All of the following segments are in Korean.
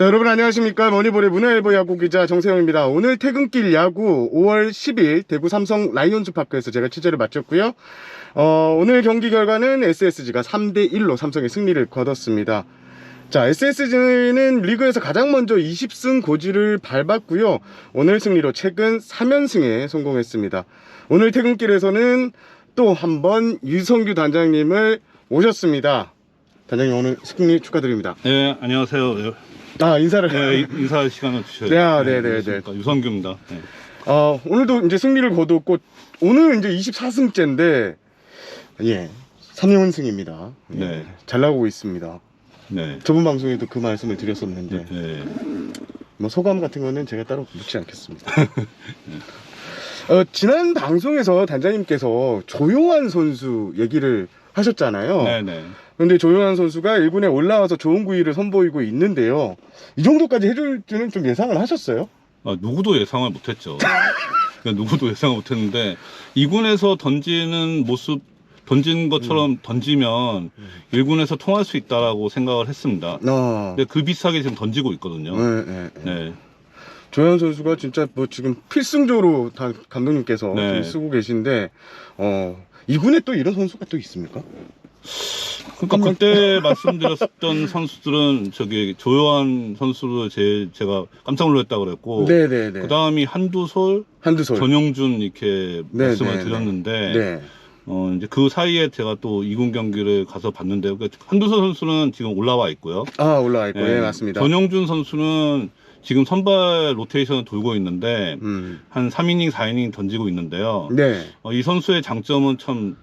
자, 여러분 안녕하십니까. 머니볼의 문화일보 야구 기자 정세영입니다. 오늘 퇴근길 야구 5월 10일 대구 삼성 라이온즈 파크에서 제가 취재를 마쳤고요. 어, 오늘 경기 결과는 SSG가 3대 1로 삼성의 승리를 거뒀습니다. 자, SSG는 리그에서 가장 먼저 20승 고지를 밟았고요. 오늘 승리로 최근 3연승에 성공했습니다. 오늘 퇴근길에서는 또 한 번 유성규 단장님을 모셨습니다. 단장님 오늘 승리 축하드립니다. 네, 안녕하세요. 아, 인사를. 네, 인사 시간을 주셔요. 네, 네, 네, 안녕하십니까. 유성규입니다. 네. 어, 오늘도 이제 승리를 거뒀고, 오늘 이제 24승째인데, 예, 3연승입니다. 예, 네. 잘 나오고 있습니다. 네. 저번 방송에도 그 말씀을 드렸었는데, 네. 뭐 소감 같은 거는 제가 따로 묻지 않겠습니다. 어, 지난 방송에서 단장님께서 조용한 선수 얘기를 하셨잖아요. 네, 네. 근데 조용한 선수가 1군에 올라와서 좋은 구위를 선보이고 있는데요. 이 정도까지 해줄 줄은 좀 예상을 하셨어요? 아, 누구도 예상을 못했죠. 그러니까 누구도 예상을 못했는데 이군에서 던지는 모습 던진 것처럼 던지면 일군에서 통할 수 있다라고 생각을 했습니다. 어. 근데 그 비슷하게 지금 던지고 있거든요. 네, 네, 네. 네. 조현 선수가 진짜 뭐 지금 필승적으로 다 감독님께서 네. 지금 쓰고 계신데 어 이군에 또 이런 선수가 또 있습니까? 그러니까 그때 말씀드렸던 선수들은 저기 조요한 선수를 제, 제가 깜짝 놀랐다고 그랬고 네네네. 그 다음이 한두솔, 한두솔. 전용준 이렇게 네, 말씀을 네, 네. 드렸는데 네. 어 이제 그 사이에 제가 또 이군 경기를 가서 봤는데요. 그 한두솔 선수는 지금 올라와 있고요. 아 올라와 있고 예, 네, 맞습니다. 전용준 선수는 지금 선발 로테이션을 돌고 있는데 음. 한 3이닝, 4이닝 던지고 있는데요. 네. 어, 이 선수의 장점은 참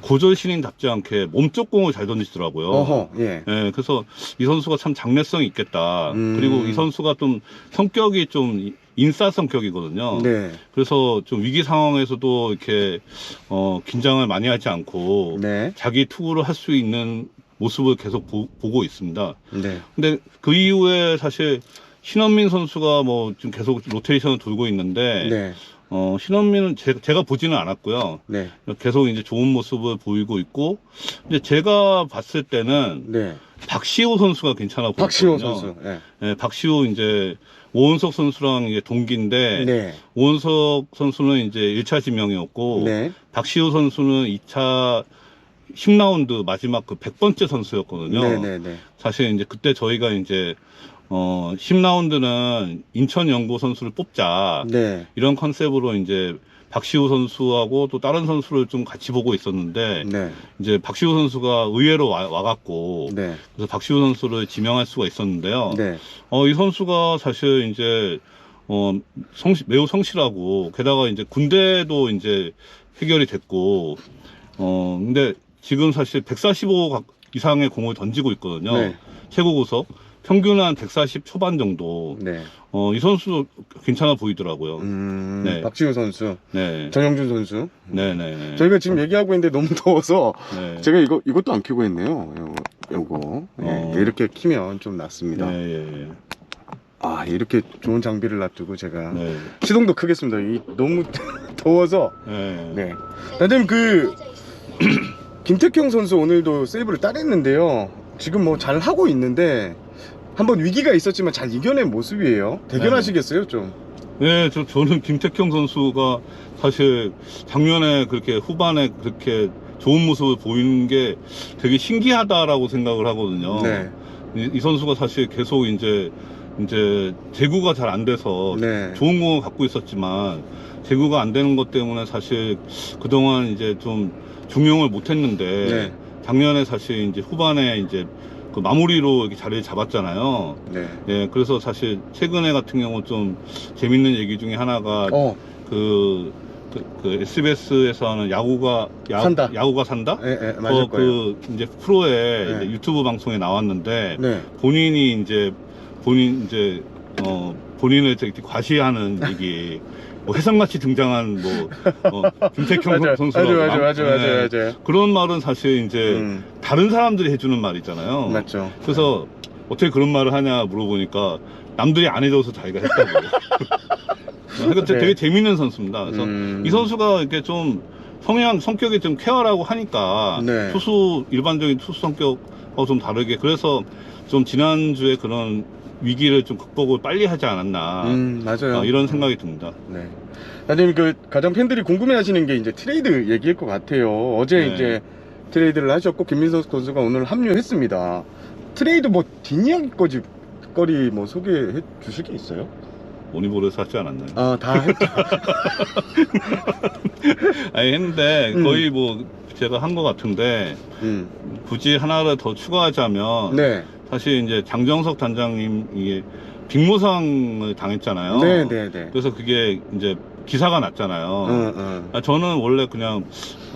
고졸 신인답지 않게 몸쪽 공을 잘 던지더라고요. 어허. 예. 예, 그래서 이 선수가 참 장래성이 있겠다. 음. 그리고 이 선수가 좀 성격이 좀 인싸 성격이거든요. 네. 그래서 좀 위기 상황에서도 이렇게 어, 긴장을 많이 하지 않고 네. 자기 투구를 할 수 있는 모습을 계속 보, 고 있습니다. 네. 근데 그 이후에 사실 신원민 선수가 뭐 지금 계속 로테이션을 돌고 있는데 네. 어, 신원민은 제, 제가 보지는 않았고요. 네. 계속 이제 좋은 모습을 보이고 있고 이제 제가 봤을 때는 네. 박시호 선수가 괜찮아 보였거든요. 박시호 선수. 예. 네, 박시호 이제 오은석 선수랑 이게 동기인데 네. 오은석 선수는 이제 1차 지명이었고 네. 박시호 선수는 2차 10라운드 마지막 그 100번째 선수였거든요. 네. 네. 네. 사실 이제 그때 저희가 이제 어 10라운드는 인천 연고 선수를 뽑자 네. 이런 컨셉으로 이제 박시우 선수하고 또 다른 선수를 좀 같이 보고 있었는데 네. 이제 박시우 선수가 의외로 와, 와갖고 네. 그래서 박시우 선수를 지명할 수가 있었는데요. 네. 어, 이 선수가 사실 이제 어, 성실, 매우 성실하고 게다가 이제 군대도 이제 해결이 됐고 어, 근데 지금 사실 145 이상의 공을 던지고 있거든요. 네. 최고 구속 평균 한 140 초반 정도. 네. 어, 이 선수 괜찮아 보이더라고요. 음. 네. 박지호 선수. 네. 전영준 선수. 네네네. 저희가 지금 얘기하고 있는데 너무 더워서 네. 제가 이거 이것도 안 켜고 있네요. 요거, 요거. 예, 어. 이렇게 키면 좀 낫습니다. 네, 예, 예. 아 이렇게 좋은 장비를 놔두고 제가 네. 시동도 크겠습니다. 이 너무 더워서. 네. 네. 단장님 그 김태형 선수 오늘도 세이브를 따냈는데요. 지금 뭐 잘 하고 있는데 한번 위기가 있었지만 잘 이겨낸 모습이에요. 대견하시겠어요 좀. 네, 저, 저는 김택형 선수가 사실 작년에 그렇게 후반에 그렇게 좋은 모습을 보이는 게 되게 신기하다라고 생각을 하거든요. 네. 이, 이 선수가 사실 계속 이제 이제 제구가 잘 안 돼서 네. 좋은 공을 갖고 있었지만 제구가 안 되는 것 때문에 사실 그동안 이제 좀 중용을 못 했는데 네. 작년에 사실 이제 후반에 이제 그 마무리로 이렇게 자리를 잡았잖아요. 네. 예, 그래서 사실 최근에 같은 경우 좀 재밌는 얘기 중에 하나가 어. 그, 그, 그 SBS에서 하는 야구가 야, 산다. 야구가 산다? 예, 예, 맞을 그, 거예요. 그 이제 프로에 네. 이제 유튜브 방송에 나왔는데 네. 본인이 이제 본인 이제 어 본인을 되게 과시하는 얘기 뭐 해상같이 등장한 뭐 어, 김태형 맞아요. 선수가 맞아요, 맞아요, 맞아요, 맞아요, 맞아요. 그런 말은 사실 이제 음, 다른 사람들이 해주는 말이잖아요. 맞죠. 그래서 어떻게 그런 말을 하냐 물어보니까 남들이 안 해줘서 자기가 했다고. 그러니까 네. 되게 재밌는 선수입니다. 그래서 음. 이 선수가 이렇게 좀 성향 성격이 좀 쾌활하고 하니까 네. 투수 일반적인 투수 성격 어, 좀 다르게 그래서 좀 지난주에 그런 위기를 좀 극복을 빨리 하지 않았나 음, 맞아요. 아, 이런 생각이 듭니다. 네. 사장님, 그, 가장 팬들이 궁금해 하시는 게 이제 트레이드 얘기일 것 같아요. 어제 네. 이제 트레이드를 하셨고, 김민석 선수가 오늘 합류했습니다. 트레이드 뭐, 뒷이야기 거지, 거리 뭐 소개해 주실 게 있어요? 모니볼에서 하지 않았나요? 아, 다 했죠. 아니 했는데 음. 거의 뭐 제가 한 것 같은데 음. 굳이 하나를 더 추가하자면 네. 사실 이제 장정석 단장님 이게 빅모상을 당했잖아요. 네, 네, 네. 그래서 그게 이제 기사가 났잖아요. 응, 응. 아, 저는 원래 그냥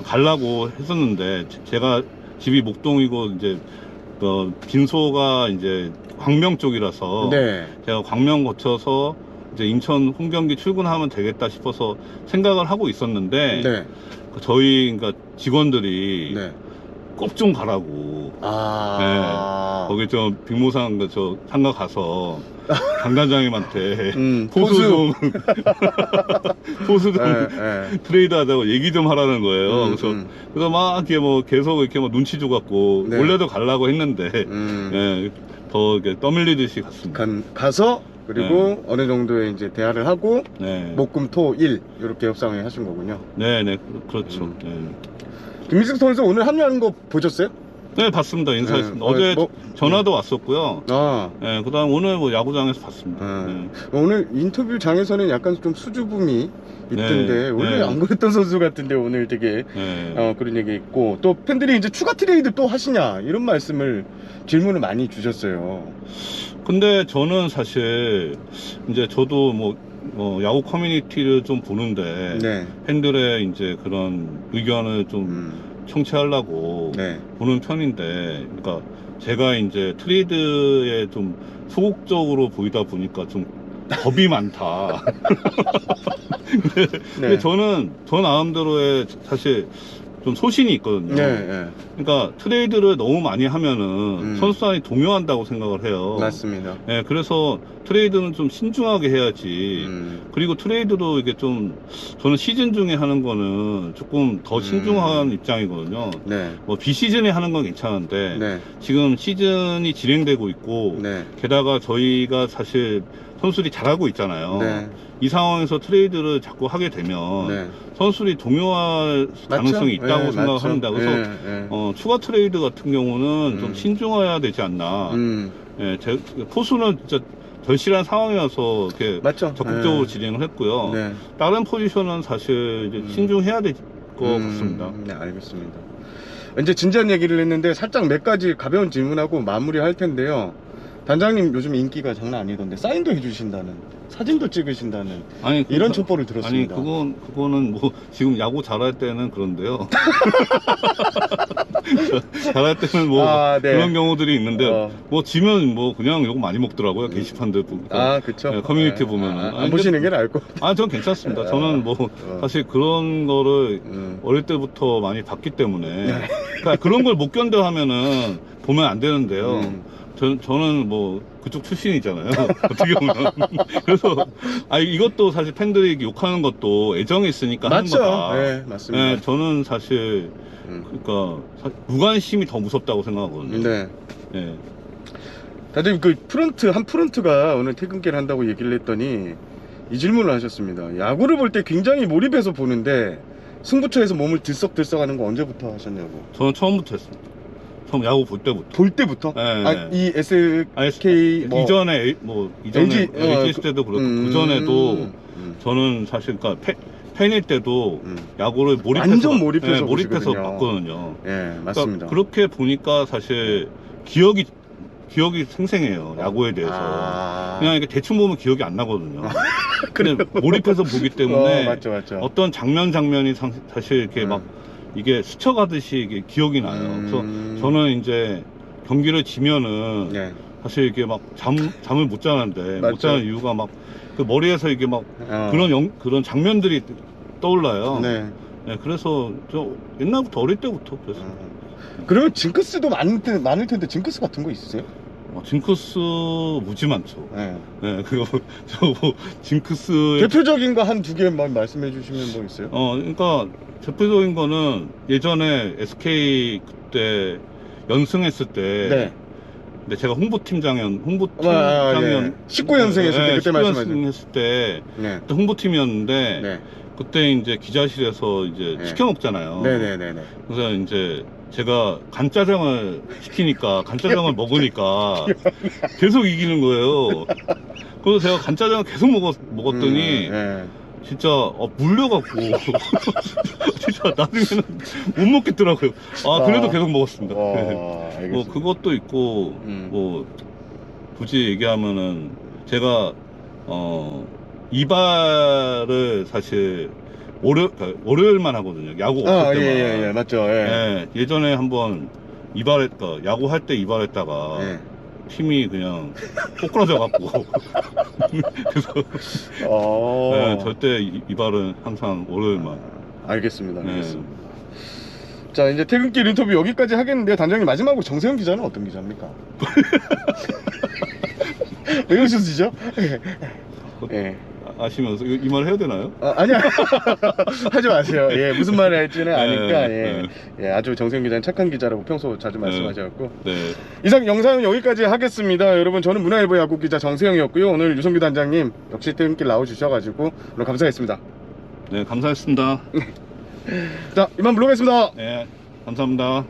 가려고 했었는데 제- 제가 집이 목동이고 이제 그 빈소가 이제 광명 쪽이라서 네. 제가 광명 거쳐서 이제 인천 홍경기 출근하면 되겠다 싶어서 생각을 하고 있었는데 네. 그 저희 그러니까 직원들이 네. 꼭 좀 가라고 아. 거기 저 빅모상 그저 상가 가서 강단장님한테 음, 포수. 좀 포수 좀 예, 예. 트레이드 하자고 얘기 좀 하라는 거예요. 음, 그래서 음, 그래서 막 이렇게 뭐 계속 이렇게 막 눈치 줘갖고 네. 원래도 가려고 했는데 음. 예, 더 이렇게 떠밀리듯이 갔습니다. 간, 가서 그리고 어느 정도의 이제 대화를 하고 네, 목금토일 이렇게 협상을 하신 거군요. 네, 네, 그- 그렇죠. 음. 네. 김민석 선수 오늘 합류하는 거 보셨어요? 네, 봤습니다. 인사했습니다. 네, 어제 어, 뭐- 전화도 왔었고요. 아 예, 그다음 오늘 뭐 야구장에서 봤습니다. 음. 네. 오늘 인터뷰 장에서는 약간 좀 수줍음이 있던데 네, 원래 네. 안 그랬던 선수 같은데 오늘 되게 네. 어, 그런 얘기 있고 또 팬들이 이제 추가 트레이드 또 하시냐 이런 말씀을 질문을 많이 주셨어요. 근데 저는 사실 이제 저도 뭐 어, 야구 커뮤니티를 좀 보는데 네. 팬들의 이제 그런 의견을 좀 음, 청취하려고 네. 보는 편인데, 그러니까 제가 이제 트레이드에 좀 소극적으로 보이다 보니까 좀 겁이 많다. 근데 네. 저는 저 나름대로의 사실 좀 소신이 있거든요. 네, 네. 그러니까 트레이드를 너무 많이 하면은 음. 선수단이 동요한다고 생각을 해요. 맞습니다. 예, 그래서 트레이드는 좀 신중하게 해야지. 음, 그리고 트레이드도 이게 좀 저는 시즌 중에 하는 거는 조금 더 음. 신중한 입장이거든요. 네. 뭐 비시즌에 하는 건 괜찮은데 네. 지금 시즌이 진행되고 있고 네. 게다가 저희가 사실 선수들이 잘하고 있잖아요. 네. 이 상황에서 트레이드를 자꾸 하게 되면 네. 선수들이 동요할 가능성이 있다고 네, 생각을 맞죠. 합니다. 그래서 네, 네. 어, 추가 트레이드 같은 경우는 음. 좀 신중해야 되지 않나. 음, 예, 제, 포수는 진짜 절실한 상황이어서 이렇게 맞죠. 적극적으로 네. 진행을 했고요. 네. 다른 포지션은 사실 이제 음. 신중해야 될것 음, 같습니다. 네, 알겠습니다. 이제 진지한 얘기를 했는데 살짝 몇 가지 가벼운 질문하고 마무리할 텐데요. 단장님 요즘 인기가 장난 아니던데 사인도 해주신다는 사진도 찍으신다는 아니 그- 이런 첩보를 아니 들었습니다. 그건 그거는 뭐 지금 야구 잘할 때는 그런데요. 잘할 때는 뭐 아, 네. 그런 경우들이 있는데 어. 뭐 지면 뭐 그냥 욕 많이 먹더라고요 게시판들 보니까. 아, 그쵸. 네, 커뮤니티 네. 보면은. 아, 안 아니, 보시는 게 나을 것 같아요. 아, 전 괜찮습니다. 어. 저는 뭐 사실 그런 거를 음. 어릴 때부터 많이 봤기 때문에 네. 그러니까 그런 걸 못 견뎌 하면은 보면 안 되는데요. 음. 저, 저는 뭐 그쪽 출신이잖아요. 어떻게 보면 그래서 아 이것도 사실 팬들이 욕하는 것도 애정이 있으니까 하는 맞죠. 거다. 네, 맞습니다. 네, 저는 사실 음. 그러니까 사- 무관심이 더 무섭다고 생각하거든요. 네. 네. 단장님 그 프런트 한 프런트가 오늘 퇴근길 한다고 얘기를 했더니 이 질문을 하셨습니다. 야구를 볼 때 굉장히 몰입해서 보는데 승부처에서 몸을 들썩들썩하는 거 언제부터 하셨냐고. 저는 처음부터 했습니다. 처음 야구 볼 때부터. 볼 때부터? 네. 아, 이 SK 아니, 뭐 이전에 뭐 이전에 LG, 어, LG 때도 그렇고 음, 그 전에도 음, 저는 사실 그러니까 팬, 팬일 때도 음. 야구를 몰입해서 완전 봤- 몰입해서 네, 몰입해서 보시거든요. 봤거든요. 예, 그러니까 맞습니다. 그렇게 보니까 사실 기억이 기억이 생생해요 야구에 대해서. 아, 그냥 이렇게 대충 보면 기억이 안 나거든요. 근데 몰입해서 보기 어, 때문에 맞죠, 맞죠. 어떤 장면 장면이 상- 사실 이렇게 음. 막 이게 스쳐가듯이 이게 기억이 나요. 그래서 음. 저는 이제 경기를 지면은 네. 사실 이게 막 잠, 잠을 못 자는데 맞죠. 못 자는 이유가 막 그 머리에서 이게 막 어. 그런 영, 그런 장면들이 떠올라요. 네. 네, 그래서 저 옛날부터 어릴 때부터 그랬어요. 어. 그러면 징크스도 많을, 텐- 많을 텐데 징크스 같은 거 있으세요? 어, 징크스 무지 많죠. 네. 네, 그거 저뭐 징크스 대표적인 거 한 두 개만 말씀해 주시면 뭐 있어요? 어 그러니까 대표적인 거는 예전에 SK 그때 연승했을 때 네. 근데 제가 홍보팀장이었 아, 홍보팀장이었 예. 19연승 했을 때 그때 말씀하신. 19연승 했을 때 네. 그때 홍보팀이었는데 네. 그때 이제 기자실에서 이제 네. 시켜 먹잖아요. 네네네네. 그래서 이제 제가 간짜장을 시키니까 간짜장을 먹으니까 계속 이기는 거예요. 그래서 제가 간짜장을 계속 먹었, 먹었더니 음, 네. 진짜 어, 물려갖고 진짜 나중에는 못 먹겠더라고요. 아 그래도 아. 계속 먹었습니다. 와, 네. 알겠습니다. 뭐 그것도 있고 음. 뭐 굳이 얘기하면은 제가 어 이발을 사실 월요 그러니까 월요일만 하거든요. 야구 없을 아, 예, 때만. 예, 예, 맞죠. 예. 예, 예 전에 한번 이발했다 야구 할 때 이발했다가 예. 팀이 그냥 꼬꾸라져 갖고 그래서 어. 예, 절대 이- 이발은 항상 월요일만. 알겠습니다. 네. 알겠습니다. 자, 이제 퇴근길 인터뷰 여기까지 하겠는데요. 단장님 마지막으로 정세영 기자는 어떤 기자입니까? 왜 웃으시죠? 예. 아- 아시면서 이 말 해야 되나요? 아, 아니야. 하지 마세요. 예, 무슨 말을 할지는 아니까. 네, 예. 예, 아주 정세영 기자는 착한 기자라고 평소 자주 말씀하셨고. 네. 이상 영상은 여기까지 하겠습니다. 여러분, 저는 문화일보 야구 기자 정세영이었고요. 오늘 유성규 단장님 역시 퇴근길 나와주셔가지고 오늘 감사했습니다. 네, 감사했습니다. 자, 이만 물러가겠습니다. 네, 감사합니다.